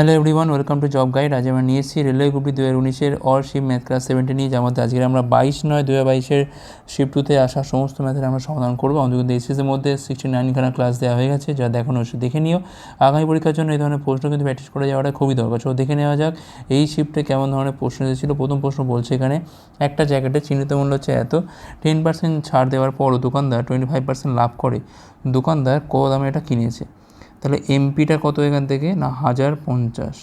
Hello everyone welcome to job guide আজ আমরা নিয়ে এসেছি রেলওয়ে গ্রুপটি দু হাজার উনিশের all shift math class seventy নিয়ে যার মধ্যে আজকে আমরা বাইশ নয় দু হাজার বাইশের শিপ টুতে আসা সমস্ত ম্যাথের আমরা সমাধান করব। আমাদের কিন্তু এসএসের মধ্যে সিক্সটি নাইনখানা ক্লাস দেওয়া হয়ে গেছে, যা দেখানো হচ্ছে। দেখে নিও, আগামী পরীক্ষার জন্য এই ধরনের প্রশ্ন কিন্তু প্র্যাকটিস করে যাওয়াটা খুবই দরকার। চলো দেখে নেওয়া যাক, এই শিফটে কেমন ধরনের প্রশ্ন এসেছিল? প্রথম প্রশ্ন বলছে এখানে, একটা জ্যাকেটের চিহ্নিত মূল্য হচ্ছে এত টেন পার্সেন্ট ছাড় দেওয়ার পরও দোকানদার টোয়েন্টি ফাইভ পার্সেন্ট লাভ করে। দোকানদার কত দামে এটা কিনেছে? তাহলে এমপিটা কত এখান থেকে? না, হাজার পঞ্চাশ।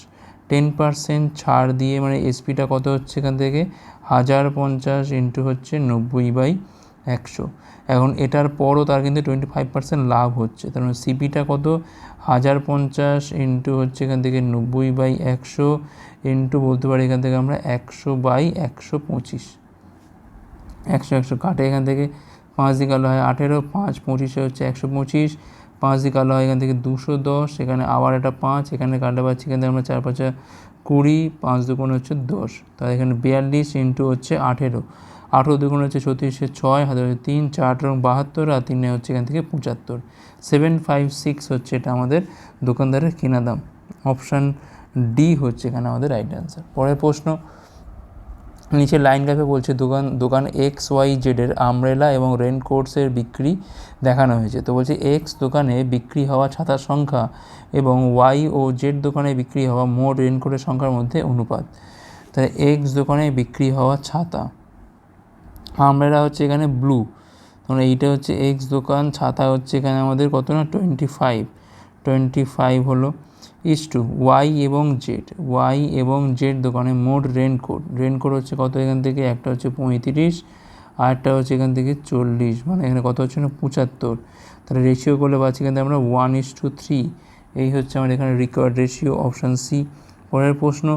টেন পার্সেন্ট ছাড় দিয়ে মানে এসপিটা কত হচ্ছে এখান থেকে? হাজার পঞ্চাশ ইন্টু হচ্ছে নব্বই বাই একশো। এখন এটার পরও তার কিন্তু টোয়েন্টি ফাইভ পার্সেন্ট লাভ হচ্ছে। তার মানে সিপিটা কত? হাজার পঞ্চাশ ইন্টু হচ্ছে এখান থেকে নব্বই বাই একশো ইন্টু বলতে পারি এখান থেকে আমরা একশো বাই একশো পঁচিশ। একশো একশো কাটে এখান থেকে। পাঁচ দিকে হয় আঠেরো, পাঁচ পঁচিশে হচ্ছে একশো পঁচিশ। পাঁচ দিকে আলো হয়, এখান থেকে দুশো দশ, এখানে আবার একটা পাঁচ, এখানে কাটতে পাচ্ছি এখান থেকে আমরা চার পাঁচা কুড়ি, পাঁচ দুগুণ হচ্ছে দশ। তাহলে এখানে বিয়াল্লিশ ইন্টু হচ্ছে আঠেরো। আঠেরো দুগুণ হচ্ছে ছত্রিশে ছয়, হাতে হচ্ছে তিন, চার রং বাহাত্তর, আর তিনে হচ্ছে এখান থেকে পঁচাত্তর। সেভেন ফাইভ সিক্স হচ্ছে এটা আমাদের দোকানদারের কেনা দাম। অপশান ডি হচ্ছে এখানে আমাদের রাইট অ্যান্সার। পরের প্রশ্ন নিচে লাইন গ্রাফে বলছে, দোকান দোকান এক্স ওয়াই জেডের আমরেলা এবং রেনকোটসের বিক্রি দেখানো হয়েছে। তো বলছে, এক্স দোকানে বিক্রি হওয়া ছাতার সংখ্যা এবং ওয়াই ও জেড দোকানে বিক্রি হওয়া মোট রেনকোটের সংখ্যার মধ্যে অনুপাত। তাহলে এক্স দোকানে বিক্রি হওয়া ছাতা, আমরেলা হচ্ছে এখানে ব্লু। তখন এইটা হচ্ছে এক্স দোকান, ছাতা হচ্ছে এখানে আমাদের কত না? টোয়েন্টি ফাইভ টোয়েন্টি ফাইভ হলো। ইস টু ওয়াই এবং জেড ওয়াই এবং জেড দোকানে মোট রেনকোট রেনকোট হচ্ছে কত এখান থেকে? একটা হচ্ছে পঁয়ত্রিশ, আর একটা হচ্ছে এখান থেকে চল্লিশ। মানে এখানে কত হচ্ছে না? পঁচাত্তর। তাহলে রেশিও করলে পাচ্ছি থেকে আমরা ওয়ান ইস টু থ্রি এই হচ্ছে আমাদের এখানে রিকোয়ার্ড রেশিও অপশান সি পরের প্রশ্ন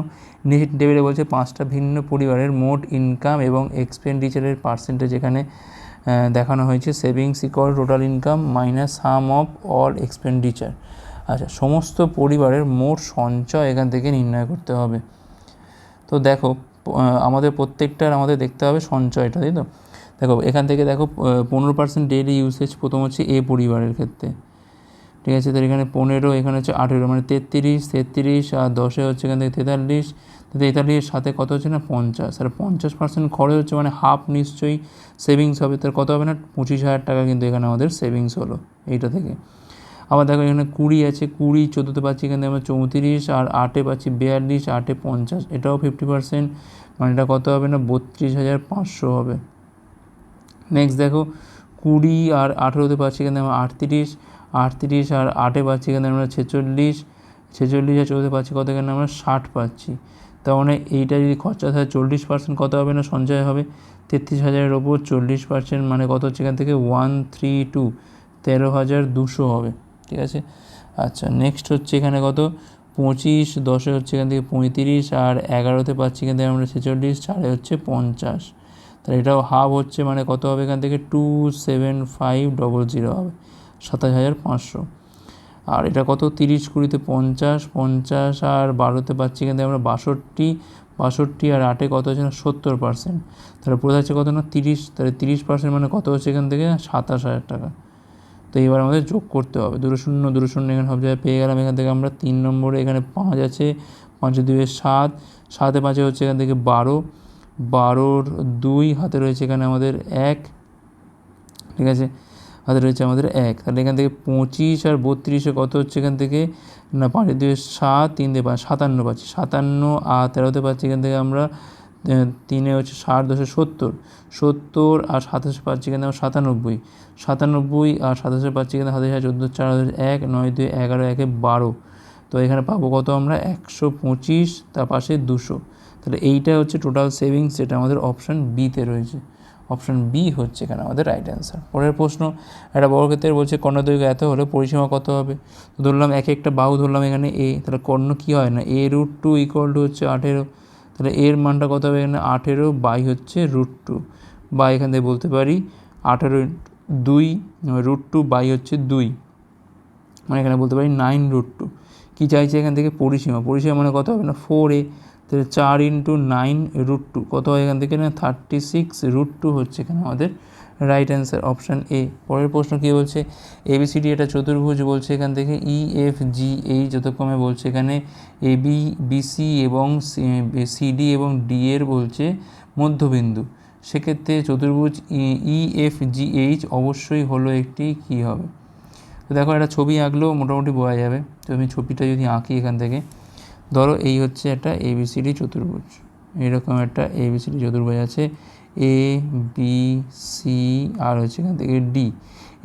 নিচের টেবিলে বলছে পাঁচটা ভিন্ন পরিবারের মোট ইনকাম এবং এক্সপেন্ডিচারের পার্সেন্টেজ এখানে দেখানো হয়েছে। Savings equal total income minus sum of all expenditure আচ্ছা সমস্ত পরিবারের মোট সঞ্চয় এখান থেকে নির্ণয় করতে হবে। তো দেখো আমাদের প্রত্যেকটার আমাদের দেখতে হবে সঞ্চয়টা, তাই তো? দেখো, এখান থেকে দেখো পনেরো পার্সেন্ট ডেলি ইউসেজ প্রথম হচ্ছে এ পরিবারের ক্ষেত্রে। ঠিক আছে, তাহলে এখানে পনেরো, এখানে হচ্ছে আঠেরো মানে তেত্রিশ তেত্রিশ আর দশে হচ্ছে এখান থেকে তেতাল্লিশ। তেতাল্লিশের সাথে কত হচ্ছে না? পঞ্চাশ। আর পঞ্চাশ পার্সেন্ট খরচ হচ্ছে মানে হাফ নিশ্চয়ই সেভিংস হবে তার কত হবে না? পঁচিশ হাজার টাকা কিন্তু এখানে আমাদের সেভিংস হলো, এইটা থেকে। আবার দেখো এখানে কুড়ি আছে, কুড়ি, চোদ্দোতে পাচ্ছি এখানে আমরা চৌত্রিশ, আর আটে পাচ্ছি বিয়াল্লিশ, আটে পঞ্চাশ। এটাও ফিফটি পার্সেন্ট মানে এটা কত হবে না? বত্রিশ হাজার পাঁচশো হবে। নেক্সট দেখো, কুড়ি আর আঠেরোতে পাচ্ছি এখানে আমরা আটত্রিশ আটত্রিশ আর আটে পাচ্ছি এখানে আমরা ছেচল্লিশ ছেচল্লিশ আর চৌদ্দতে পাচ্ছি কত এখানে আমরা ষাট পাচ্ছি। তার মানে এইটা যদি খরচা থাকে চল্লিশ পার্সেন্ট কত হবে না? সঞ্চয় হবে তেত্রিশ হাজারের ওপর চল্লিশ পার্সেন্ট মানে কত হচ্ছে এখান থেকে? ওয়ান থ্রি টু তেরো হাজার দুশো হবে। ঠিক আছে। আচ্ছা নেক্সট হচ্ছে এখানে কত? পঁচিশ, দশে হচ্ছে এখান থেকে পঁয়ত্রিশ, আর এগারোতে পাচ্ছি এখান থেকে আমরা ছেচল্লিশ, চারে হচ্ছে পঞ্চাশ। তাহলে এটাও হাফ হচ্ছে মানে কত হবে এখান থেকে? Two seven five double zero হবে। সাতাশ হাজার পাঁচশো। আর এটা কত? তিরিশ, কুড়িতে পঞ্চাশ পঞ্চাশ, আর বারোতে পাচ্ছি থেকে আমরা বাষট্টি বাষট্টি আর আটে কত হচ্ছে না? সত্তর পার্সেন্ট তাহলে প্রধান হচ্ছে কত না? তিরিশ। তাহলে তিরিশ পার্সেন্ট মানে কত হচ্ছে এখান থেকে? সাতাশ হাজার টাকা। তো এবার আমাদের যোগ করতে হবে। দুটো শূন্য দুটো শূন্য এখানে সব জায়গায় পেয়ে গেলাম। এখান থেকে আমরা তিন নম্বরে এখানে পাঁচ আছে, পাঁচে দুয়ে সাত, সাতে পাঁচে হচ্ছে এখান থেকে বারো, বারোর দুই হাতে রয়েছে এখানে আমাদের এক, ঠিক আছে? হাতে রয়েছে আমাদের এক। তাহলে এখান থেকে পঁচিশ আর বত্রিশে কত হচ্ছে এখান থেকে? না, পাঁচে দুয়ে সাত, তিন দিয়ে পাঁচ, সাতান্ন পাচ্ছি। সাতান্ন আর তেরোতে পাচ্ছি এখান থেকে আমরা তিনে হচ্ছে ষাট দশে সত্তর। সত্তর আর সাতাশে পাচ্ছি এখানে সাতানব্বই। সাতানব্বই আর সাতাশে পাচ্ছি এখানে সাতাশ হাজার চোদ্দ, চার এক, নয় দুই, এগারো, একে বারো। তো এখানে পাবো কত আমরা? একশো পঁচিশ, তার পাশে দুশো। তাহলে এইটা হচ্ছে টোটাল সেভিংস যেটা আমাদের অপশান বিতে রয়েছে। অপশান বি হচ্ছে এখানে আমাদের রাইট অ্যান্সার পরের প্রশ্ন, একটা বর্গক্ষেত্রের বলছে কর্ণদৈর্ঘ্য এত হলে পরিসীমা কত হবে? তো ধরলাম এক একটা বাহু, ধরলাম এখানে এ তাহলে কর্ণ কী হয় না? A root two equal to হচ্ছে আঠেরো। তাহলে এর মানটা কত হবে এখানে? আঠেরো বাই হচ্ছে রুট টু বা এখান থেকে বলতে পারি আঠেরো দুই রুট টু বাই হচ্ছে দুই। মানে এখানে বলতে পারি নাইন রুট টু কী চাইছে এখান থেকে? পরিসীমা। পরিসীমা মানে কত হবে না? ফোর এ তাহলে চার ইন্টু নাইন রুট টু কত হয় এখান থেকে? না থার্টি সিক্স রুট টু হচ্ছে এখানে আমাদের রাইট অ্যান্সার অপশান এ পরের প্রশ্ন কী বলছে? এবিসিডি এটা চতুর্ভুজ বলছে এখান থেকে। ই এফ জি এই যতক্রমে বলছে এখানে। এ বি বিসি এবং সিডি এবং ডি এর বলছে মধ্যবিন্দু। সেক্ষেত্রে চতুর্ভুজ ই এফ জি এইচ অবশ্যই হলো একটি কী হবে? তো দেখো একটা ছবি আঁকলেও মোটামুটি বোঝা যাবে। তো আমি ছবিটা যদি আঁকি এখান থেকে। ধরো এই হচ্ছে একটা এবিসিডি চতুর্ভুজ। এরকম একটা এবিসিডি চতুর্ভুজ আছে। এ বি সি আর হচ্ছে এখান থেকে ডি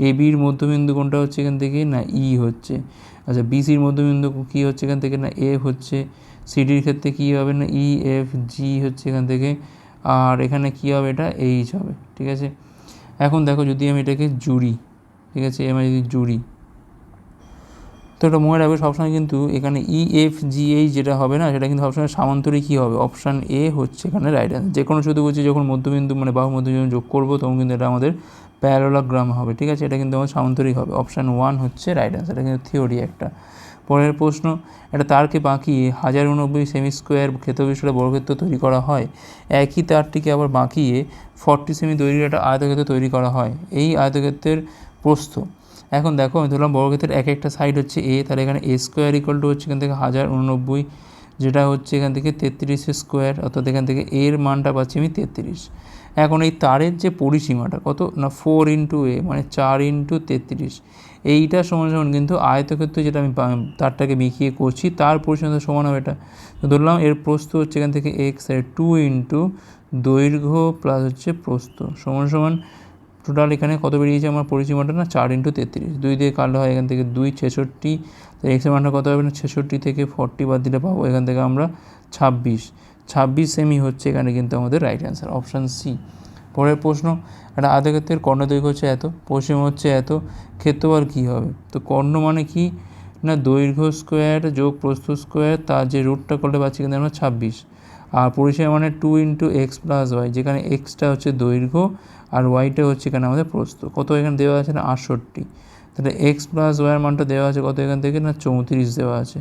এ বির মধ্যবিন্দু কোনটা হচ্ছে এখান থেকে? না ই হচ্ছে। আচ্ছা বিসির মধ্যবিন্দু কী হচ্ছে এখান থেকে? না এফ হচ্ছে। সিডির ক্ষেত্রে কী হবে? না ই এফ জি হচ্ছে এখান থেকে। আর এখানে কী হবে? এটা এইচ হবে। ঠিক আছে? এখন দেখো যদি আমি এটাকে জুড়ি, ঠিক আছে? আমি যদি জুড়ি তো এটা মনে রাখবে সবসময় কিন্তু এখানে ই এফ জি এইচ যেটা হবে না, সেটা কিন্তু সবসময় সামান্তরিক কী হবে? অপশান এ হচ্ছে এখানে রাইট অ্যান্সার যে কোনো শুধু বলছি যখন মধ্যবিন্দু মানে বাহু মধ্যবিন্দু যোগ করব, তখন কিন্তু এটা আমাদের প্যারোলাগ্রাম হবে, ঠিক আছে? এটা কিন্তু আমার সামান্তরিক হবে। অপশান ওয়ান হচ্ছে রাইট অ্যান্সার এটা কিন্তু থিওরি একটা। পরের প্রশ্ন এটা তারকে বাঁকিয়ে হাজার উনব্বই সেমি স্কোয়ার ক্ষেত্রবিশিষ্ট বর্গক্ষেত্র তৈরি করা হয়। একই তারটিকে আবার বাঁকিয়ে ফর্টি সেমি দৈর্ঘ্যের একটা আয়তক্ষেত্র তৈরি করা হয়। এই আয়তক্ষেত্রের প্রস্থ এখন দেখো, আমি ধরলাম বর্গক্ষেত্রের এক একটা সাইড হচ্ছে এ তাহলে এখানে এ স্কোয়ার ইকুয়াল টু হচ্ছে এখান থেকে হাজার উননব্বই, যেটা হচ্ছে এখান থেকে তেত্রিশের স্কোয়ার অর্থাৎ এখান থেকে এর মানটা পাচ্ছি আমি তেত্রিশ। এখন এই তারের যে পরিসীমাটা, কত? না ফোর ইন্টু এ মানে চার ইন্টু তেত্রিশ। এইটা সমান সমান কিন্তু আয়তক্ষেত্র যেটা আমি তারটাকে বিকিয়ে করছি, তার পরিসীমা সমান হবে এটা। তো ধরলাম এর প্রস্থ হচ্ছে এখান থেকে এক্স টু ইন্টু দৈর্ঘ্য প্লাস হচ্ছে প্রস্থ, সমান সমান টোটাল এখানে কত বেরিয়েছে আমার পরিসীমাটা না? চার ইন্টু তেত্রিশ। দুই দিয়ে কাটলে হয় এখান থেকে দুই, ছেষট্টি। তো এক্সের মানটা কত হবে না? ছেষট্টি থেকে ফর্টি বাদ দিলে পাবো এখান থেকে আমরা ছাব্বিশ। ছাব্বিশ সেমি হচ্ছে এখানে কিন্তু আমাদের রাইট অ্যান্সার অপশান সি পরের প্রশ্ন, একটা আধাক্ষেত্রের কর্ণদৈর্ঘ্য হচ্ছে এত, পশ্চিম হচ্ছে এত, ক্ষেত্রফল কী হবে? তো কর্ণ মানে কি? না, দৈর্ঘ্য স্কোয়ার যোগ প্রস্থ স্কোয়ার তার যে রুটটা করলে পাচ্ছি কিন্তু আমরা ছাব্বিশ। আর পরিসীমা মানে two into X plus Y যেখানে এক্সটা হচ্ছে দৈর্ঘ্য আর ওয়াইটা হচ্ছে এখানে আমাদের প্রস্থ। কত এখানে দেওয়া আছে না? আটষট্টি। তাহলে এক্স প্লাস ওয়াইয়ের মানটা দেওয়া আছে কত এখান থেকে না? চৌত্রিশ দেওয়া আছে।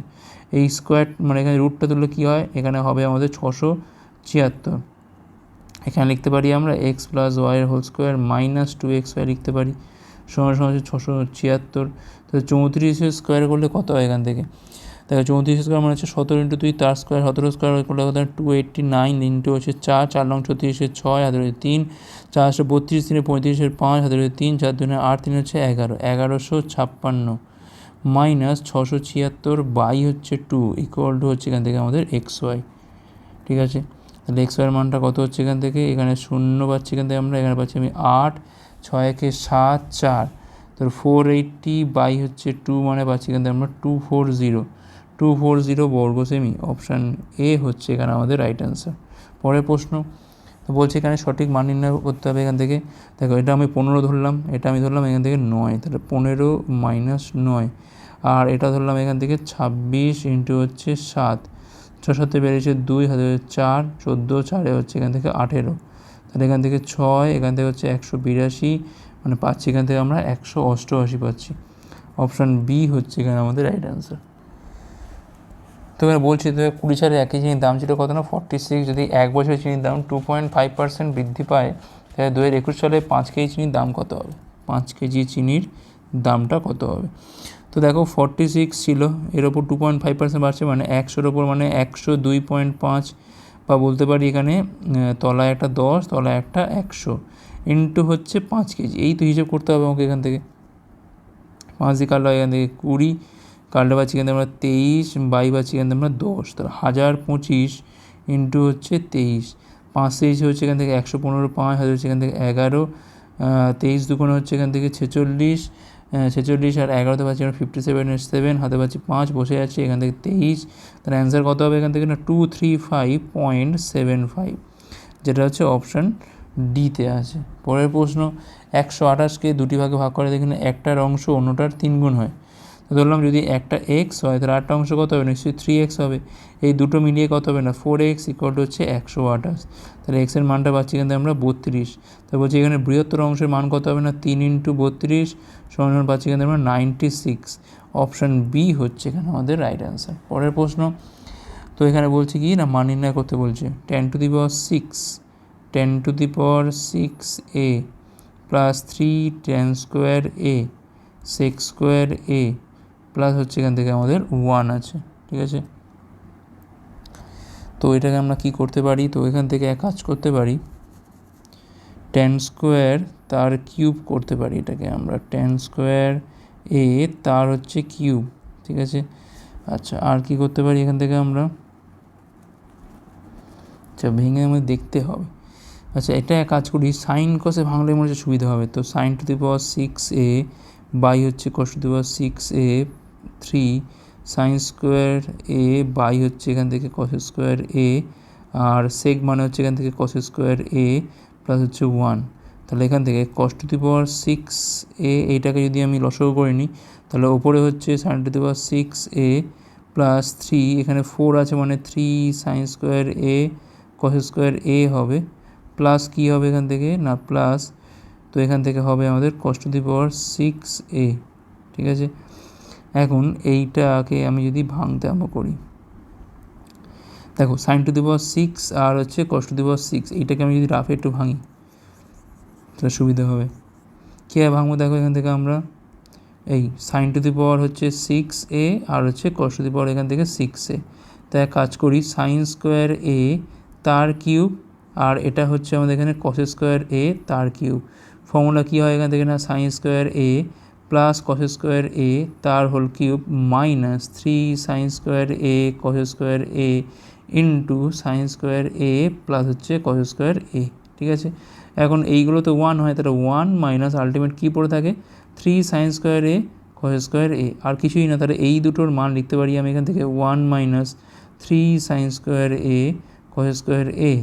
এই স্কোয়ার মানে এখানে রুটটা তুললে কী হয়? এখানে হবে আমাদের ছশো ছিয়াত্তর। এখানে লিখতে পারি আমরা এক্স প্লাস ওয়াইয়ের whole square minus two X Y লিখতে পারি। সময় সময় ছশো ছিয়াত্তর। তো চৌত্রিশের স্কোয়ার করলে কত হয় এখান থেকে? দেখো চৌত্রিশ স্কোয়ার মানে হচ্ছে সতেরো ইন্টু দুই তার স্কোয়ার সতেরো স্কোয়ার করলে টু এইট্টি নাইন ইন্টু হচ্ছে চার চার লং ছত্রিশের ছয়, হাতের তিন চারশো বত্রিশ দিনে পঁয়ত্রিশের পাঁচ, হাতের তিন, চার দিনে আট, তিন হচ্ছে এগারো, এগারোশো ছাপ্পান্ন মাইনাস ছশো ছিয়াত্তর বাই হচ্ছে টু ইকুয়াল টু হচ্ছে এখান থেকে আমাদের এক্স ওয়াই ঠিক আছে? তাহলে এক্স ওয়াইয়ের মানটা কত হচ্ছে এখান থেকে? এখানে শূন্য পাচ্ছি এখান থেকে আমরা, এখানে পাচ্ছি আমি আট, ছয় একে সাত, চার তো ফোর এইটটি বাই হচ্ছে টু মানে পাচ্ছি এখান থেকে আমরা two four zero two four zero বর্গ সেমি অপশান এ হচ্ছে এখানে আমাদের রাইট অ্যান্সার পরের প্রশ্ন, তো বলছে এখানে সঠিক মান নির্ণয় করতে হবে এখান থেকে। দেখো, এটা আমি পনেরো ধরলাম, এটা আমি ধরলাম এখান থেকে নয়, তাহলে পনেরো মাইনাস নয়, আর এটা ধরলাম এখান থেকে ছাব্বিশ ইন্টু হচ্ছে সাত। ছ সাথে বেরিয়েছে দুই হাতে চার, চোদ্দ, চারে হচ্ছে এখান থেকে আঠেরো। তাহলে এখান থেকে ছয়, এখান থেকে হচ্ছে একশো বিরাশি মানে পাচ্ছি এখান থেকে আমরা একশো অষ্টআশি পাচ্ছি। অপশান বি হচ্ছে এখানে আমাদের রাইট অ্যান্সার তো এবার বলছি, তো কুড়ি সালে একই চিনির দাম ছিল কত না? ফর্টি সিক্স যদি এক বছরের চিনির দাম টু পয়েন্ট ফাইভ পার্সেন্ট বৃদ্ধি পায়, তাহলে দু হাজার একুশ সালে পাঁচ কেজি চিনির দাম কত হবে? পাঁচ কেজি চিনির দামটা কত হবে? তো দেখো ফর্টি সিক্স ছিল, এর ওপর টু পয়েন্ট ফাইভ পার্সেন্ট বাড়ছে মানে একশোর ওপর মানে একশো দুই পয়েন্ট পাঁচ বা বলতে পারি এখানে তলায় একটা দশ, তলায় একটা একশো ইন্টু হচ্ছে পাঁচ কেজি। এই তো হিসেব করতে হবে আমাকে এখান থেকে। পাঁচ দিয়ে কাটলো এখান থেকে কুড়ি কাটলে পাচ্ছি থেকে আমরা তেইশ, বাই পাচ্ছি থেকে আমরা দশ, তাহলে হাজার পঁচিশ ইন্টু হচ্ছে তেইশ, পাঁচ তেইশ হচ্ছে এখান থেকে একশো পনেরো, পাঁচ হাজার হচ্ছে এখান থেকে এগারো তেইশ দুগুণ হচ্ছে এখান থেকে ছেচল্লিশ ছেচল্লিশ আর এগারোতে পাচ্ছি আমরা ফিফটি সেভেন সেভেন হাতে পাচ্ছি পাঁচ, বসে আছে এখান থেকে তেইশ তার অ্যান্সার কত হবে এখান থেকে না? Two three five point seven five যেটা হচ্ছে অপশান ডিতে আছে। পরের প্রশ্ন, একশো আঠাশকে দুটি ভাগে ভাগ করে দেখুন একটার অংশ অন্যটার তিন গুণ হয়। ধরলাম যদি একটা এক্স হয়, তাহলে আটটা অংশ কত হবে? নিশ্চয়ই থ্রি এক্স হবে। এই দুটো মিলিয়ে কত হবে না? ফোর এক্স ইকুয়াল হচ্ছে একশো আঠাশ। তাহলে এক্সের মানটা পাচ্ছি কিন্তু আমরা বত্রিশ। তো বলছি এখানে বৃহত্তর অংশের মান কত হবে না? তিন ইন্টু বত্রিশ সমান পাচ্ছি কিন্তু আমরা নাইনটি সিক্স অপশান বি হচ্ছে এখানে আমাদের রাইট অ্যান্সার পরের প্রশ্ন, তো এখানে বলছি কি না, মান নির্ণয় করতে বলছে ten to the power six ten to the power six a plus three ten square a six square a plus হচ্ছে এখান থেকে আমাদের ওয়ান আছে, ঠিক আছে? তো এটাকে আমরা কি করতে পারি? তো এখান থেকে এক কাজ করতে পারি। টেন স্কোয়ার তার কিউব করতে পারি এটাকে আমরা। টেন স্কোয়ার এ তার হচ্ছে কিউব ঠিক আছে? আচ্ছা আর কি করতে পারি এখান থেকে আমরা? আচ্ছা ভেঙে আমাদের দেখতে হবে। আচ্ছা এটা এক কাজ করি সাইন কসে ভাঙলে মনে হচ্ছে সুবিধা হবে। তো sine to the power six a by হচ্ছে cos to the power six a three sine square a by হচ্ছে এখান থেকে কস স্কোয়ার এ আর সেক মানে হচ্ছে এখান থেকে কস স্কোয়ার এ প্লাস হচ্ছে ওয়ান তাহলে এখান থেকে কস টু দি পাওয়ার সিক্স এ এইটাকে যদি আমি লসও করে নিই, তাহলে ওপরে হচ্ছে sine to the power six A plus three এখানে ফোর আছে মানে three sine square A cos square A হবে। প্লাস কী হবে এখান থেকে? না প্লাস তো এখান থেকে হবে আমাদের কস টু দি পাওয়ার সিক্স এ ঠিক আছে? এখন এইটাকে আমি যদি ভাঙতে আরম্ভ করি। দেখো সাইন টু দি সিক্স আর হচ্ছে cos to the power six এইটাকে আমি যদি রাফে একটু ভাঙি, তাহলে সুবিধা হবে। কীভাবে ভাঙবো? দেখো, এখান থেকে আমরা এই সাইন টু দি পাওয়ার হচ্ছে সিক্স এ আর হচ্ছে কস টু দি পাওয়ার এখান থেকে সিক্স এ তাই কাজ করি সাইন স্কোয়ার এ তার কিউব আর এটা হচ্ছে আমাদের এখানে কস স্কোয়ার এ তার কিউব ফর্মুলা কী হয় এখান থেকে না? Sine square A plus cos square A তার whole cube minus three sine square A cos square A into sine square A plus হচ্ছে কস স্কোয়ার এ ঠিক আছে? এখন এইগুলো তো ওয়ান হয়, তাহলে ওয়ান মাইনাস আলটিমেট কী পড়ে থাকে? Three sine square A cos square A আর কিছুই না, তাহলে এই দুটোর মান লিখতে পারি আমি এখান থেকে one minus three sine square A cos square A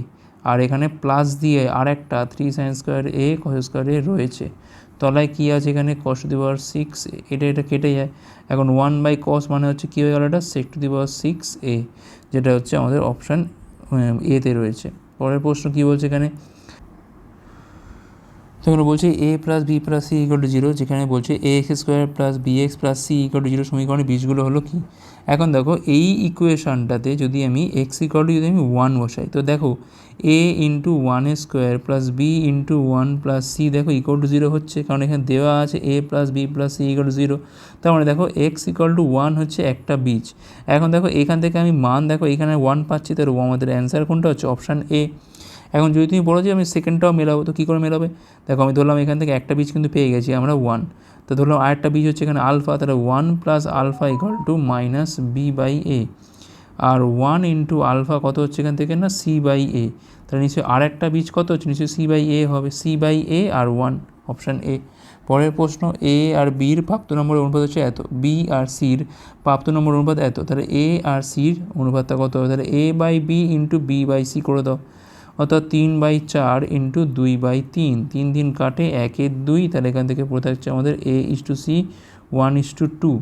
আর এখানে প্লাস দিয়ে আর একটা three sine square A cos square A রয়েছে। তলায় কী আছে এখানে? কস টু দি পাওয়ার সিক্স এটা এটা কেটে যায়। এখন ওয়ান বাই কস মানে হচ্ছে কী হয়ে গেল এটা? সেক টু দি পাওয়ার সিক্স এ যেটা হচ্ছে আমাদের অপশান এতে রয়েছে। পরের প্রশ্ন কী বলছে এখানে? সেখানে বলছে A plus B plus C equal to zero যেখানে বলছে A x square plus B x plus C equal to zero সমীকরণের বীজগুলো হলো কি? এখন দেখো এই ইকুয়েশনটাতে যদি আমি এক্স ইকুয়াল টু যদি আমি ওয়ান বসাই, তো দেখো A into one square plus B into one plus C দেখো ইকুয়াল টু জিরো হচ্ছে, কারণ এখানে দেওয়া আছে A plus B plus C equal to zero তার মানে দেখো এক্স ইকুয়াল টু ওয়ান হচ্ছে একটা বীজ। এখন দেখো এখান থেকে আমি মান দেখো এখানে ওয়ান পাচ্ছি তার আমাদের অ্যান্সার কোনটা হচ্ছে অপশান এ এখন যদি তুমি বলো যে আমি সেকেন্ডটাও মেলাবো, তো কী করে মেলাবে? দেখো আমি ধরলাম এখান থেকে একটা বীজ কিন্তু পেয়ে গেছি, আমরা ওয়ান তো ধরলাম আরেকটা বীজ হচ্ছে এখানে আলফা, তাহলে one plus alpha equal to minus B by A R one into alpha কত হচ্ছে এখান থেকে না? সি বাই এ তাহলে নিশ্চয়ই আর একটা বীজ কত হচ্ছে? নিশ্চয়ই সি বাই এ হবে। সি বাই এ আর ওয়ান অপশান এ পরের প্রশ্ন এ আর বির প্রাপ্ত নম্বরের অনুপাত হচ্ছে এত। বি আর সির প্রাপ্ত নম্বর অনুপাত এত। তাহলে এ আর সির অনুপাতটা কত হবে? তাহলে A by B into B by C করে দাও। অর্থাৎ তিন বাই চার ইন্টু দুই বাই তিন। তিন দিন কাটে একের দুই, তাহলে এখান থেকে পড়ে থাকছে আমাদের A is to C one is to two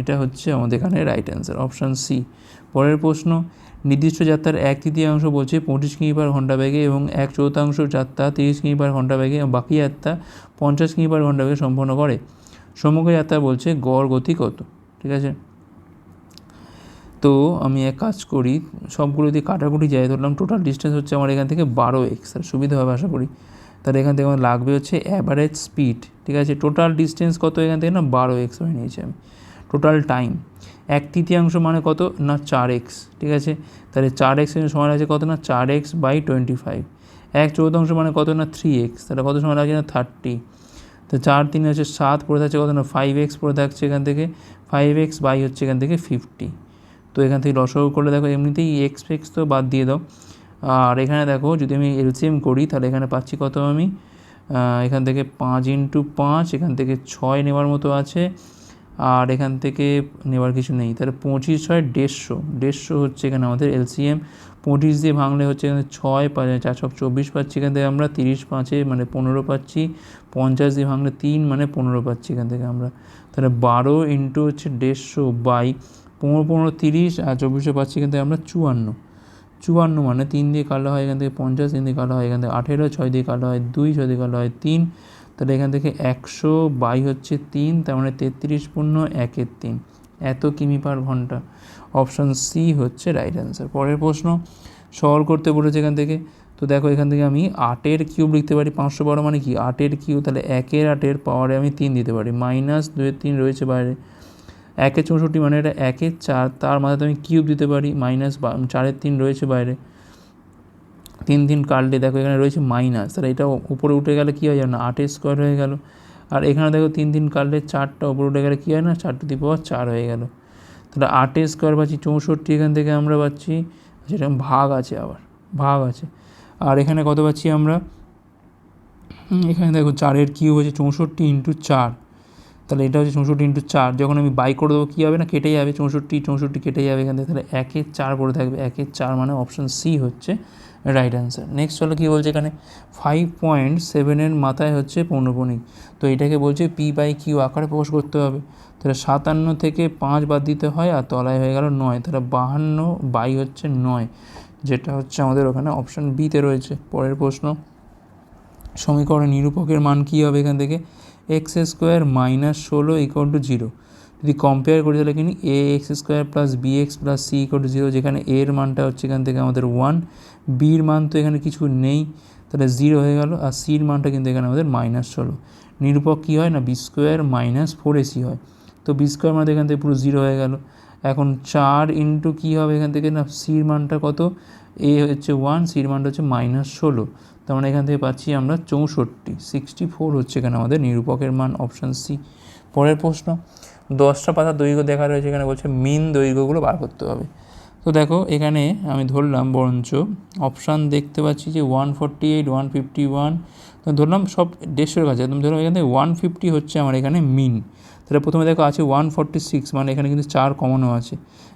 এটা হচ্ছে আমাদের এখানে রাইট অ্যান্সার অপশান সি পরের প্রশ্ন, নির্দিষ্ট যাত্রার এক তৃতীয়াংশ বলছে পঁচিশ কিমি পার ঘণ্টা বেগে এবং এক চতুর্থাংশ যাত্রা তিরিশ কিমি পার ঘণ্টা বেগে এবং বাকি যাত্রা পঞ্চাশ কিমি পার ঘণ্টা বেগে সম্পন্ন করে। সমগ্র যাত্রা বলছে গড় গতি কত, ঠিক আছে? তো আমি এক কাজ করি, সবগুলো দিয়ে কাটাকুটি যাই, ধরলাম টোটাল ডিস্টেন্স হচ্ছে আমার এখান থেকে বারো এক্স আর সুবিধা হবে আশা করি। তাহলে এখান থেকে আমার লাগবে হচ্ছে অ্যাভারেজ স্পিড ঠিক আছে? টোটাল ডিস্টেন্স কত এখান থেকে না? বারো এক্স হয়ে নিয়েছি আমি। টোটাল টাইম এক তৃতীয়াংশ মানে কত? না, চার এক্স ঠিক আছে? তাহলে চার এক্স সময় আছে কত না? চার এক্স বাই টোয়েন্টি ফাইভ এক চৌদ্দাংশ মানে কত না? থ্রি এক্স তাহলে কত সময় লাগছে না? থার্টি তো চার তিন হচ্ছে সাত পড়ে থাকছে কত না? ফাইভ এক্স পড়ে থাকছে এখান থেকে। ফাইভ এক্স বাই হচ্ছে এখান থেকে ফিফটি তো এখান থেকে লসও করলে দেখো এমনিতেই এক্স ফেক্স তো বাদ দিয়ে দাও। আর এখানে দেখো যদি আমি এলসিএম করি, তাহলে এখানে পাচ্ছি কত আমি? এখান থেকে পাঁচ ইন্টু পাঁচ, এখান থেকে ছয় নেওয়ার মতো আছে। আর এখান থেকে নেওয়ার কিছু নেই। তাহলে পঁচিশ ছয় দেড়শো। দেড়শো হচ্ছে এখানে আমাদের এলসিএম পঁচিশ দিয়ে ভাঙলে হচ্ছে এখানে ছয় চার ছক চব্বিশ পাচ্ছি এখান থেকে আমরা, তিরিশ পাঁচে মানে পনেরো পাচ্ছি। পঞ্চাশ দিয়ে ভাঙলে তিন মানে পনেরো পাচ্ছি এখান থেকে আমরা। তাহলে বারো ইন্টু হচ্ছে দেড়শো বাই পনেরো পনেরো, তিরিশ আর চব্বিশে পাচ্ছি এখান থেকে আমরা চুয়ান্ন। চুয়ান্ন মানে তিন দিয়ে কালো হয় এখান থেকে পঞ্চাশ, তিন দিয়ে কালো হয় এখান থেকে আঠেরো, ছয় দিয়ে কালো হয় দুই, ছয় দিয়ে কালো হয় তিন। তাহলে এখান থেকে একশো বাই হচ্ছে তিন, তার মানে তেত্রিশ পূর্ণ একের তিন। এত কিমি পার ঘণ্টা। অপশান সি হচ্ছে রাইট অ্যান্সার পরের প্রশ্ন সলভ করতে বলেছে এখান থেকে। তো দেখো এখান থেকে আমি আটের কিউব লিখতে পারি, পাঁচশো বারো মানে কি? আটের কিউব তাহলে একের আটের পাওয়ারে আমি তিন দিতে পারি। মাইনাস দুয়ের তিন রয়েছে বাইরে। একে চৌষট্টি মানে এটা একের চার, তার মাথায় আমি কিউব দিতে পারি মাইনাস চারের তিন রয়েছে বাইরে। তিন তিন কাটলে দেখো এখানে রয়েছে মাইনাস তাহলে এটা উপরে উঠে গেলে কী হয়ে না, আটের স্কোয়ার হয়ে গেল। আর এখানে দেখো তিন তিন কাটলে চারটা উপরে উঠে গেলে কী হয় না, চার টু দি পাওয়ার চার হয়ে গেল। তাহলে আটের স্কোয়ার পাচ্ছি, চৌষট্টি এখান থেকে আমরা পাচ্ছি যেটা ভাগ আছে আবার, ভাগ আছে। আর এখানে কত পাচ্ছি আমরা? এখানে দেখো চারের কিউব হচ্ছে চৌষট্টি ইন্টু চার। তাহলে এটা হচ্ছে চৌষট্টি ইন্টু চার, যখন আমি বাই করে দেবো কী হবে না? কেটে যাবে চৌষট্টি চৌষট্টি কেটে যাবে এখান থেকে। তাহলে একের চার করে থাকবে। একের চার মানে অপশান সি হচ্ছে রাইট অ্যান্সার নেক্সট হলো কী বলছে এখানে? ফাইভ পয়েন্ট সেভেনের মাথায় হচ্ছে পৌনপণিক তো এটাকে বলছে পি বাই কিউ আকারে প্রকাশ করতে হবে। তাহলে সাতান্ন থেকে পাঁচ বাদ দিতে হয় আর তলায় হয়ে গেল নয়। তাহলে বাহান্ন বাই হচ্ছে নয়, যেটা হচ্ছে আমাদের ওখানে অপশান বিতে রয়েছে। পরের প্রশ্ন, সমীকরণ নিরূপকের মান কী হবে এখান থেকে? এক্স স্কোয়ার মাইনাস ষোলো ইকুয়াল টু জিরো যদি কম্পেয়ার করি তাহলে কিনি A x square plus B x plus C equal to zero যেখানে এর মানটা হচ্ছে এখান থেকে আমাদের ওয়ান বির মান তো এখানে কিছু নেই, তাহলে জিরো হয়ে গেল, আর সির মানটা কিন্তু এখানে আমাদের মাইনাস ষোলো। নিরূপক কী হয় না? B square minus four AC হয়। তো বি স্কোয়ার মানে এখান থেকে পুরো জিরো হয়ে গেল। এখন চার ইন্টু কী হবে এখান থেকে? না সির মানটা কত? এ হচ্ছে ওয়ান সির মানটা হচ্ছে মাইনাস ষোলো। তার এখান থেকে পাচ্ছি আমরা চৌষট্টি। সিক্সটি ফোর হচ্ছে এখানে আমাদের নিরূপকের মান অপশান সি পরের প্রশ্ন, দশটা পাতা দৈর্ঘ্য দেখা রয়েছে এখানে বলছে মিন দৈর্ঘ্যগুলো বার করতে হবে। তো দেখো এখানে আমি ধরলাম বরঞ্চ অপশান দেখতে পাচ্ছি যে one forty eight one fifty one তো ধরলাম সব দেড়শোর কাছে তুমি ধরলাম এখানে ওয়ান ফিফটি হচ্ছে আমার এখানে মিন তাহলে প্রথমে দেখো আছে ওয়ান ফর্টি সিক্স মানে এখানে কিন্তু চার কমনও আছে।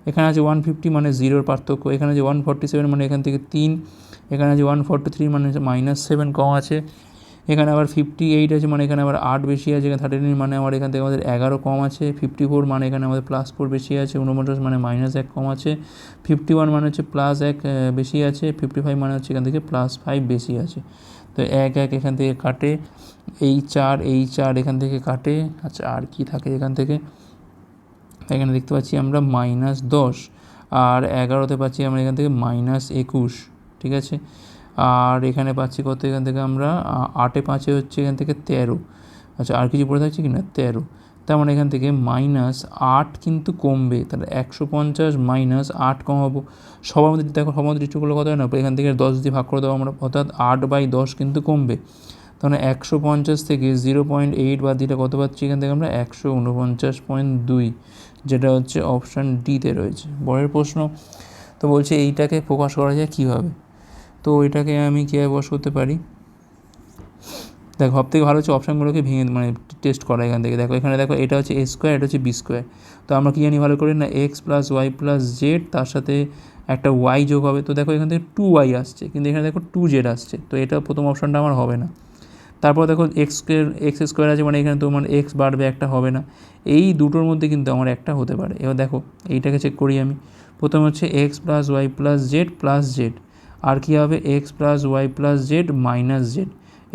এখানে আছে ওয়ান ফিফটি মানে জিরোর পার্থক্য, এখানে আছে ওয়ান ফর্টি সেভেন মানে এখান থেকে তিন। এখানে আছে ওয়ান ফর্টি থ্রি মানে মাইনাস সেভেন কম আছে। এখানে আবার ফিফটি এইট আছে মানে এখানে আবার আট বেশি আছে, এখানে থার্টি মানে আমার এখান থেকে আমাদের এগারো কম আছে। ফিফটি ফোর মানে এখানে আমাদের প্লাস ফোর বেশি আছে, উনপঞ্চাশ মানে মাইনাস এক কম আছে। ফিফটি ওয়ান মানে হচ্ছে প্লাস এক বেশি আছে। ফিফটি ফাইভ মানে হচ্ছে এখান থেকে প্লাস ফাইভ বেশি আছে। তো এক এক এখান থেকে কাটে। এই চার এই চার এখান থেকে কাটে। আচ্ছা আর কি থাকে এখান থেকে? এখানে দেখতে পাচ্ছি আমরা মাইনাস দশ, আর এগারোতে পাচ্ছি আমরা এখান থেকে মাইনাস একুশ। ঠিক আছে? আর এখানে পাচ্ছি কত? এখান থেকে আমরা আটে পাঁচে হচ্ছে এখান থেকে তেরো। আচ্ছা আর কিছু পড়ে থাকছে কি না তেরো। তার মানে এখান থেকে মাইনাস আট কিন্তু কমবে। তাহলে একশো পঞ্চাশ মাইনাস আট কমাবো সবার মধ্যে দেখো, সবার মধ্যে ডিস্ট্রিক্টগুলো কত হয় না? এখান থেকে দশ দিয়ে ভাগ করে দেবো আমরা, অর্থাৎ আট বাই দশ কিন্তু কমবে। তাহলে একশো পঞ্চাশ থেকে জিরো পয়েন্ট এইট বাদ দিলে কত পাচ্ছি? এখান থেকে আমরা একশো উনপঞ্চাশ পয়েন্ট দুই, যেটা হচ্ছে অপশান ডিতে রয়েছে। পরের প্রশ্ন, তো বলছে এইটাকে প্রকাশ করা যায় কীভাবে? তো এটাকে আমি কীভাবে বস করতে পারি? দেখো, সব থেকে ভালো হচ্ছে অপশানগুলোকে ভেঙে মানে টেস্ট করা এখান থেকে। দেখো, এখানে দেখো, এটা হচ্ছে এ স্কোয়ার এটা হচ্ছে বি স্কোয়ার তো আমরা কী জানি ভালো করে না x plus y plus z তার সাথে একটা ওয়াই যোগ হবে। তো দেখো, এখান থেকে টু ওয়াই আসছে, কিন্তু এখানে দেখো টু জেড আসছে। তো এটা প্রথম অপশানটা আমার হবে না। তারপর দেখো এক্স স্কোয়ার এক্স স্কোয়ার আছে মানে এখানে তোমার এক্স বাড়বে, একটা হবে না। এই দুটোর মধ্যে কিন্তু আমার একটা হতে পারে। এবার দেখো, এইটাকে চেক করি আমি। প্রথম হচ্ছে x plus y plus z plus z আর কী হবে? X plus y plus z minus z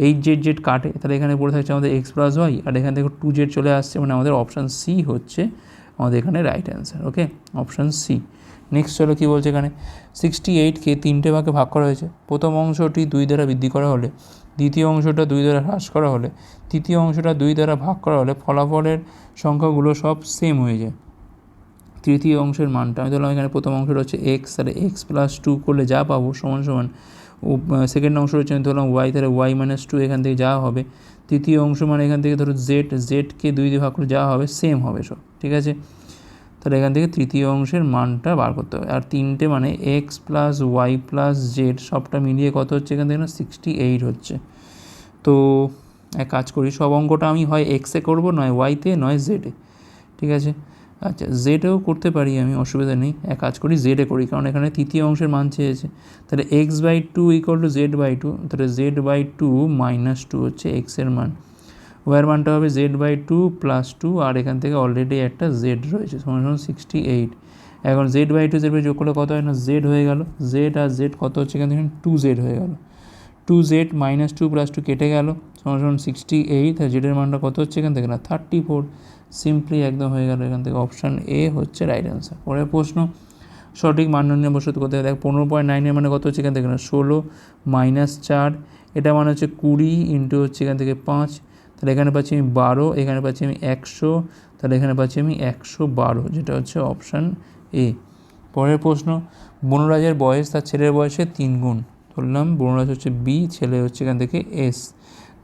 eight z z কাটে। তাহলে এখানে পড়ে থাকছে আমাদের এক্স প্লাস ওয়াই আর এখান থেকে টু জেড চলে আসছে মানে আমাদের অপশান সি হচ্ছে আমাদের এখানে right answer okay option C next চলো কী বলছে এখানে? সিক্সটি এইটকে তিনটে ভাগে ভাগ করা হয়েছে। প্রথম অংশটি দুই দ্বারা বৃদ্ধি করা হলে, দ্বিতীয় অংশটা দুই দ্বারা হ্রাস করা হলে, তৃতীয় অংশটা দুই দ্বারা ভাগ করা হলে ফলাফলের সংখ্যাগুলো সব সেম হয়ে যায়। তৃতীয় অংশের মানটা আমি ধরলাম এখানে প্রথম অংশটা হচ্ছে এক্স তাহলে এক্স প্লাস টু করলে যা পাবো সমান সমান সেকেন্ড অংশ হচ্ছে আমি ধরলাম ওয়াই তাহলে ওয়াই মাইনাস টু এখান থেকে যা হবে। তৃতীয় অংশ মানে এখান থেকে ধরো জেড জেডকে দুই দিয়ে ভাগ করে যা হবে সেম হবে সব, ঠিক আছে? তাহলে এখান থেকে তৃতীয় অংশের মানটা বার করতে হবে। আর তিনটে মানে x plus y plus z সবটা মিলিয়ে কত হচ্ছে এখান থেকে না? সিক্সটি এইট হচ্ছে। তো এক কাজ করি, সব অঙ্কটা আমি হয় এক্সে করব, নয় ওয়াইতে নয় জেডে ঠিক আছে? আচ্ছা জেডেও করতে পারি আমি, অসুবিধা নেই। এক কাজ করি জেডে করি, কারণ এখানে তৃতীয় অংশের মান চেয়েছে। তাহলে x by two equal to z by two তাহলে z by two minus two হচ্ছে এক্সের মান। ওয়ার মানটা হবে z by two plus two আর এখান থেকে অলরেডি একটা জেড রয়েছে, সমান সমান সিক্সটি এইট এখন z by two z by যোগ করলে কত হয় না? জেড হয়ে গেল। জেড আর জেড কত হচ্ছে এখান থেকে? টু জেড হয়ে গেল। Two z minus two plus two কেটে গেল, সমান সমান সিক্সটি এইট আর জেডের মানটা কত হচ্ছে এখান থেকে? না থার্টি ফোর সিম্পলি একদম হয়ে গেল এখান থেকে। অপশান এ হচ্ছে রাইট অ্যান্সার পরের প্রশ্ন, সঠিক মান বসত করতে দেখ, পনেরো পয়েন্ট নাইনের মানে কত হচ্ছে এখান থেকে না? ষোলো মাইনাস চার, এটা মানে হচ্ছে কুড়ি ইন্টু হচ্ছে এখান থেকে পাঁচ। তাহলে এখানে পাচ্ছি আমি বারো, এখানে পাচ্ছি আমি একশো, তাহলে এখানে পাচ্ছি আমি একশো বারো, যেটা হচ্ছে অপশান এ পরের প্রশ্ন, বনরাজের বয়স তার ছেলের বয়সে তিন গুণ। ধরলাম, বনরাজ হচ্ছে বি ছেলে হচ্ছে এখান থেকে এস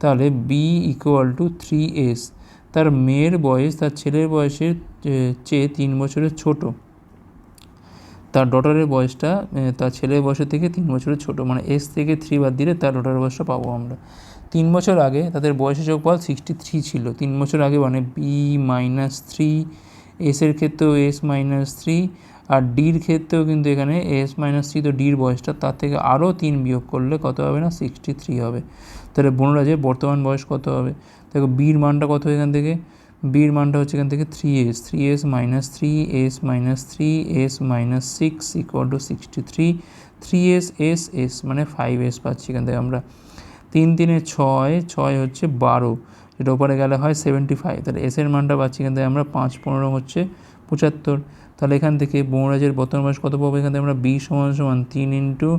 তাহলে B equal to three S তার মেয়ের বয়স, তার ছেলের বয়সের চেয়ে তিন বছরের ছোট। তার ডটারের বয়সটা তার ছেলের বয়সের থেকে তিন বছরের ছোট। মানে এস থেকে থ্রি বাদ দিলে তার ডটারের বয়সটা পাবো আমরা। তিন বছর আগে তাদের বয়সের যোগফল সিক্সটি থ্রি ছিল। তিন বছর আগে মানে বি মাইনাস থ্রি এসের ক্ষেত্রেও এস মাইনাস থ্রি আর ডির ক্ষেত্রেও কিন্তু এখানে এস মাইনাস থ্রি তো ডির বয়সটা তার থেকে আরও তিন বিয়োগ করলে কত হবে না? সিক্সটি থ্রি হবে। তাহলে বনরাজের বর্তমান বয়স কত হবে? দেখো বির মানটা কত এখান থেকে? বির মানটা হচ্ছে এখান থেকে three S three S minus three S minus three S minus six equal to sixty three three S S S মানে ফাইভ এস পাচ্ছি এখান থেকে আমরা। তিন তিনে ছয় ছয় হচ্ছে বারো। যেটা ওপরে গেলে হয় সেভেন্টি ফাইভ তাহলে এসের মানটা পাচ্ছি এখান থেকে আমরা পাঁচ পনেরো হচ্ছে পঁচাত্তর। তাহলে এখান থেকে বনরাজের বর্তমান বয়স কত পাবো? এখান থেকে আমরা বি সমান সমান তিন ইন্টু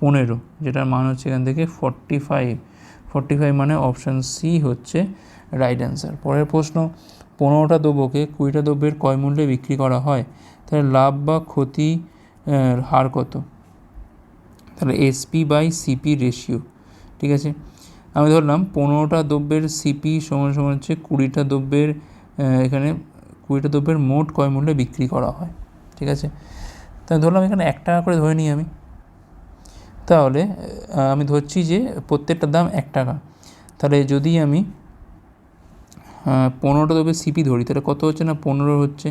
পনেরো, যেটার মান হচ্ছে এখান থেকে ফর্টি ফাইভ ফর্টি ফাইভ মানে অপশান সি হচ্ছে রাইট অ্যান্সার পরের প্রশ্ন, পনেরোটা দ্রব্যকে কুড়িটা দ্রব্যের কয় মূল্যে বিক্রি করা হয়, তাহলে লাভ বা ক্ষতি হার কত? তাহলে এসপি বাই সিপি রেশিও ঠিক আছে? আমি ধরলাম পনেরোটা দ্রব্যের সিপি সমান সমান হচ্ছে কুড়িটা দ্রব্যের এখানে কুড়িটা দ্রব্যের মোট কয় মূল্যে বিক্রি করা হয়, ঠিক আছে? তাই ধরলাম এখানে এক টাকা করে ধরে নিই আমি তাহলে আমি ধরছি যে প্রত্যেকটার দাম এক টাকা। তাহলে যদি আমি পনেরোটা দ্রব্যের সিপি ধরি, তাহলে কত হচ্ছে না পনেরো হচ্ছে?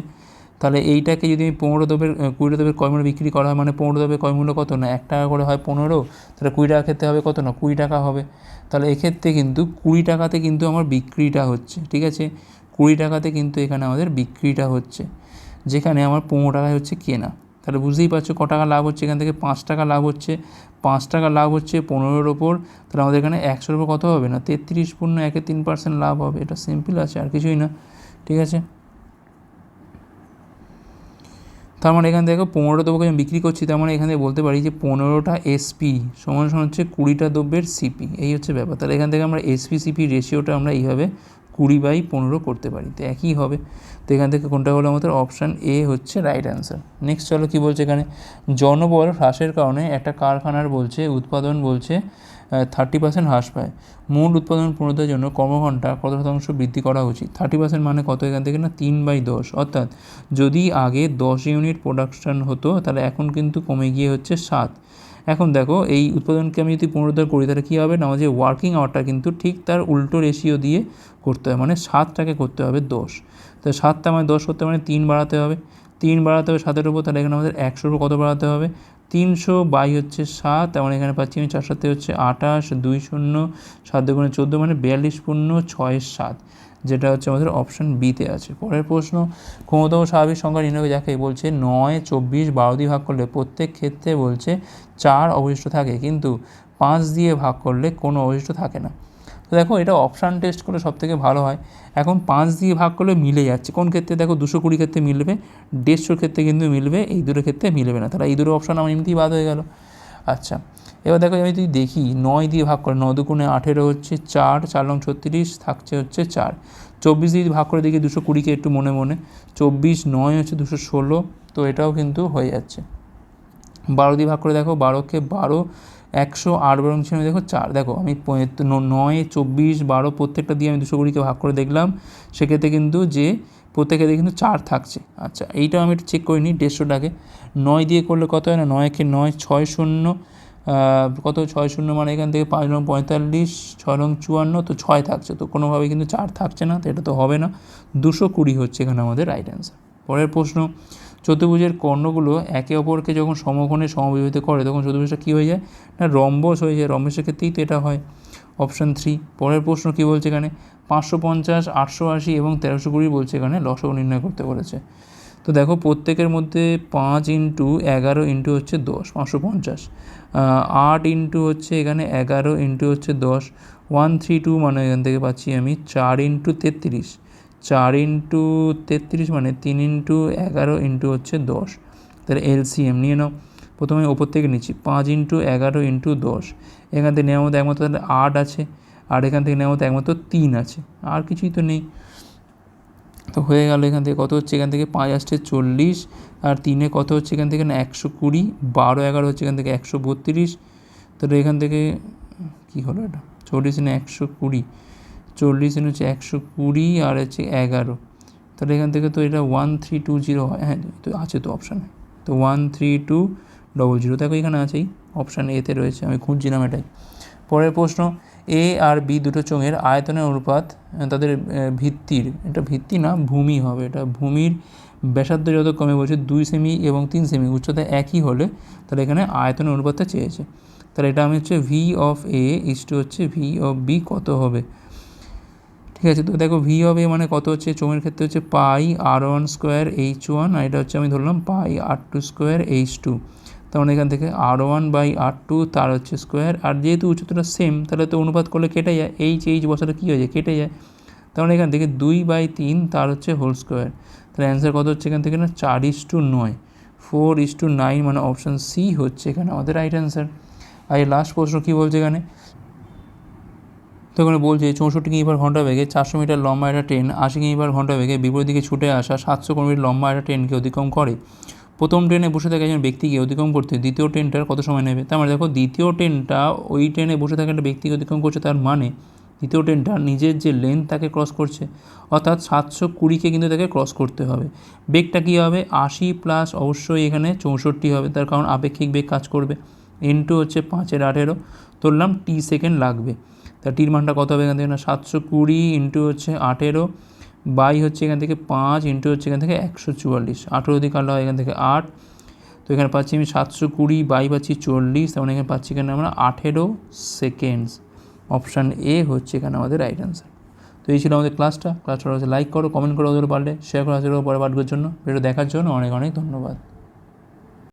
তাহলে এইটাকে যদি আমি পনেরো দ্রব্যের কুড়িটা দ্রব্যের কয় মূল্য বিক্রি করা হয় মানে পনেরো দ্রব্যের কয় মূল্য কত না? এক টাকা করে হয় পনেরো, তাহলে কুড়ি টাকা ক্ষেত্রে হবে কত না? কুড়ি টাকা হবে। তাহলে এক্ষেত্রে কিন্তু কুড়ি টাকাতে কিন্তু আমার বিক্রিটা হচ্ছে, ঠিক আছে? কুড়ি টাকাতে কিন্তু এখানে আমাদের বিক্রিটা হচ্ছে, যেখানে আমার পনেরো টাকায় হচ্ছে কেনা। তাহলে বুঝতেই পারছ ক টাকা লাভ হচ্ছে, এখান থেকে পাঁচ টাকা লাভ হচ্ছে। পাঁচ টাকা লাভ হচ্ছে পনেরোর ওপর, তাহলে আমাদের এখানে একশোর ওপর কত হবে না? তেত্রিশ পূর্ণ একে তিন পার্সেন্ট লাভ হবে, এটা সিম্পল আছে, আর কিছুই না, ঠিক আছে? তার মানে এখান থেকে পনেরো দ্রব্যকে আমি বিক্রি করছি, তার মানে এখান থেকে বলতে পারি যে পনেরোটা এসপি সমান সমান হচ্ছে কুড়িটা দ্রব্যের সিপি এই হচ্ছে ব্যাপার। তাহলে এখান থেকে আমরা এসপি সিপি রেশিওটা আমরা এইভাবে কুড়ি বাই পনেরো করতে পারি, তো একই হবে। তো এখান থেকে কোনটা হলো আমাদের অপশান এ হচ্ছে রাইট অ্যান্সার নেক্সট চলো কী বলছে এখানে? জনবল হ্রাসের কারণে একটা কারখানার বলছে, উৎপাদন বলছে থার্টি পার্সেন্ট হ্রাস পায়। মোট উৎপাদন পূর্ণতার জন্য কর্মঘণ্টা কত শতাংশ বৃদ্ধি করা উচিত? থার্টি পার্সেন্ট মানে কত এখান থেকে না? তিন বাই দশ। অর্থাৎ যদি আগে দশ ইউনিট প্রোডাকশান হতো, তাহলে এখন কিন্তু কমে গিয়ে হচ্ছে সাত। এখন দেখো, এই উৎপাদনকে আমি যদি পুনরুদ্ধার করি, তাহলে কী হবে? না আমাদের ওয়ার্কিং আওয়ারটা কিন্তু ঠিক তার উল্টো রেশিও দিয়ে করতে হবে। মানে সাতটাকে করতে হবে দশ। তো সাতটা মানে দশ করতে মানে তিন বাড়াতে হবে। তিন বাড়াতে হবে সাতের উপর, তাহলে এখানে আমাদের একশোর উপর কত বাড়াতে হবে? তিনশো বাই হচ্ছে সাত এমন এখানে পাচ্ছি আমি চার সাথে হচ্ছে আঠাশ, দুই শূন্য, সাত দুগুণে চোদ্দ মানে বিয়াল্লিশ পূর্ণ ছয় সাত। যেটা হচ্ছে আমাদের অপশান বিতে আছে। পরের প্রশ্ন ক্ষমতম স্বাভাবিক সংখ্যা নির্ণয় যাকে বলছে নয়, চব্বিশ, বারো দিয়ে ভাগ করলে প্রত্যেক ক্ষেত্রে বলছে চার অবশিষ্ট থাকে, কিন্তু পাঁচ দিয়ে ভাগ করলে কোনো অবশিষ্ট থাকে না। তো দেখো, এটা অপশান টেস্ট করলে সব থেকে ভালো হয়। এখন পাঁচ দিয়ে ভাগ করলে মিলে যাচ্ছে। কোন ক্ষেত্রে? দেখো, দুশো কুড়ি ক্ষেত্রে মিলবে দেড়শোর ক্ষেত্রে কিন্তু মিলবে, এই দুটো ক্ষেত্রে মিলবে না। তাহলে এই দুটো অপশান আমার এমনিতেই বাদ হয়ে গেল। আচ্ছা এবার দেখো আমি যদি দেখি নয় দিয়ে ভাগ করে, নয় দুগুণে আঠেরো হচ্ছে চার চার লং ছত্রিশ থাকছে হচ্ছে চার। চব্বিশ দিয়ে ভাগ করে দেখি দুশো কুড়িকে একটু মনে মনে, চব্বিশ নয় হচ্ছে দুশো ষোলো, তো এটাও কিন্তু হয়ে যাচ্ছে। বারো দিয়ে ভাগ করে দেখো, বারোকে বারো, একশো আট বরং ছিল দেখো চার। দেখো আমি নয়, চব্বিশ, বারো প্রত্যেকটা দিয়ে আমি দুশো কুড়িকে ভাগ করে দেখলাম, সেক্ষেত্রে কিন্তু যে প্রত্যেকে দিয়ে কিন্তু চার থাকছে। আচ্ছা এইটাও আমি একটু চেক করে নিই দেড়শোটাকে। নয় দিয়ে করলে কত হয় না? নয়কে নয়, ছয় শূন্য কত? ছয় শূন্য মানে এখান থেকে পাঁচ রং পঁয়তাল্লিশ, ছয় রং চুয়ান্ন, তো ছয় থাকছে। তো কোনোভাবেই কিন্তু চার থাকছে না, তো এটা তো হবে না। দুশো কুড়ি হচ্ছে এখানে আমাদের রাইট অ্যান্সার পরের প্রশ্ন, চতুর্ভুজের কর্ণগুলো একে অপরকে যখন সমকোণে সমবিহিত করে, তখন চতুর্ভুজটা কী হয়ে যায়? না, রম্বস হয়ে যায়। রম্বসের ক্ষেত্রেই তো এটা হয়। অপশান থ্রি পরের প্রশ্ন কী বলছে এখানে? পাঁচশো পঞ্চাশ, আটশো আশি এবং তেরোশো কুড়ি বলছে এখানে লসক নির্ণয় করতে বলেছে। তো দেখো প্রত্যেকের মধ্যে পাঁচ ইন্টু এগারো ইন্টু হচ্ছে দশ, পাঁচশো পঞ্চাশ। আট ইন্টু হচ্ছে এখানে এগারো ইন্টু হচ্ছে দশ। ওয়ান থ্রি টু মানে এখান থেকে পাচ্ছি আমি চার ইন্টু তেত্রিশ। চার ইন্টু তেত্রিশ মানে তিন ইন্টু এগারো ইন্টু হচ্ছে দশ। তাহলে এলসিএম নিয়ে নাও। প্রথমে ওপর থেকে নিচ্ছি, পাঁচ ইন্টু এগারো ইন্টু দশ। এখান থেকে নেওয়ার মতো একমাত্র আট আছে। আর এখান থেকে নেওয়ার মতো একমাত্র তিন আছে। আর কিছুই তো নেই। তো হয়ে গেল এখান থেকে, কত হচ্ছে এখান থেকে? পাঁচ আসছে চল্লিশ, আর তিনে কত হচ্ছে এখান থেকে? না, একশো কুড়ি, বারো, এগারো হচ্ছে এখান থেকে একশো বত্রিশ। তাহলে এখান থেকে কী হলো এটা? চল্লিশ না একশো কুড়ি, চল্লিশ এনে হচ্ছে একশো কুড়ি, আর হচ্ছে এগারো। তাহলে এখান থেকে তো এটা ওয়ান থ্রি টু জিরো হয়। হ্যাঁ তো আছে তো অপশানে তো one three two double zero, দেখো এখানে আছেই। অপশান এতে রয়েছে, আমি খুঁজছিলাম এটাই। পরের প্রশ্ন, এ আর বি দুটো চোঙের আয়তনের অনুপাত তাদের ভিত্তির, এটা ভিত্তি না, ভূমি হবে এটা। ভূমির ব্যাসার্ধ যত কমে বলছে দুই সেমি এবং তিন সেমি উচ্চতা একই হলে তাহলে এখানে আয়তনের অনুপাতটা চেয়েছে। তাহলে এটা আমি হচ্ছে V of A is to হচ্ছে ভি অফ বি কত হবে? ঠিক আছে, তো দেখো ভি অফ এ মানে কত হচ্ছে? চোঙের ক্ষেত্রে হচ্ছে pi r one square h one আর এটা হচ্ছে আমি ধরলাম pi r two square h two তার মানে এখান থেকে r one by r two তার হচ্ছে স্কোয়ার আর যেহেতু উচ্চতাটা সেম তাহলে তো অনুপাত করলে কেটে যায় এইচ এইচ বসালে কী হয়ে যায়? কেটে যায়। তার মানে এখান থেকে দুই বাই তিন তার হচ্ছে হোল স্কোয়ার তাহলে অ্যান্সার কত হচ্ছে এখান থেকে না? চার ইস টু নয়। ফোর ইস টু নাইন মানে অপশান সি হচ্ছে এখানে আমাদের রাইট অ্যান্সার আর এই লাস্ট প্রশ্ন কী বলছে এখানে? তো এখানে বলছে চৌষট্টি কিমি পার ঘণ্টা বেগে, চারশো মিটার লম্বা একটা ট্রেন আশি কিমি পার ঘণ্টা বেগে, বিপরীত দিকে ছুটে আসা সাতশো কিলোমিটার লম্বা একটা ট্রেনকে অতিক্রম করে। প্রথম ট্রেনে বসে থাকা একজন ব্যক্তিকে অতিক্রম করতে দ্বিতীয় ট্রেনটার কত সময় নেবে? তার মানে দেখো, দ্বিতীয় ট্রেনটা ওই ট্রেনে বসে থাকা একটা ব্যক্তিকে অতিক্রম করছে তার মানে দ্বিতীয় ট্রেনটা নিজের যে লেন্থ তাকে ক্রস করছে, অর্থাৎ সাতশো কুড়িকে কিন্তু তাকে ক্রস করতে হবে। বেগটা কী হবে? আশি প্লাস অবশ্যই এখানে চৌষট্টি হবে, তার কারণ আপেক্ষিক বেগ কাজ করবে। এন টু হচ্ছে পাঁচের আঠেরো, ধরলাম টি সেকেন্ড লাগবে। তা টির মানটা কত হবে এখান থেকে? না, সাতশো কুড়ি ইন্টু হচ্ছে আঠেরো বাই হচ্ছে এখান থেকে পাঁচ ইন্টু হচ্ছে এখান থেকে একশো চুয়াল্লিশ। আঠেরো দিকে কাটলে হয় এখান থেকে আট। তো এখানে পাচ্ছি আমি সাতশো কুড়ি, বাই পাচ্ছি চল্লিশ। তেমন মানে এখানে পাচ্ছি এখানে আমরা আঠেরো সেকেন্ডস অপশান এ হচ্ছে এখানে আমাদের রাইট অ্যান্সার তো এই ছিল আমাদের ক্লাসটা ক্লাসটা হচ্ছে লাইক করো কমেন্ট করো ওদের পারলে শেয়ার করো আজকের পরে পাঠগুলোর জন্য। ভিডিও দেখার জন্য অনেক অনেক ধন্যবাদ।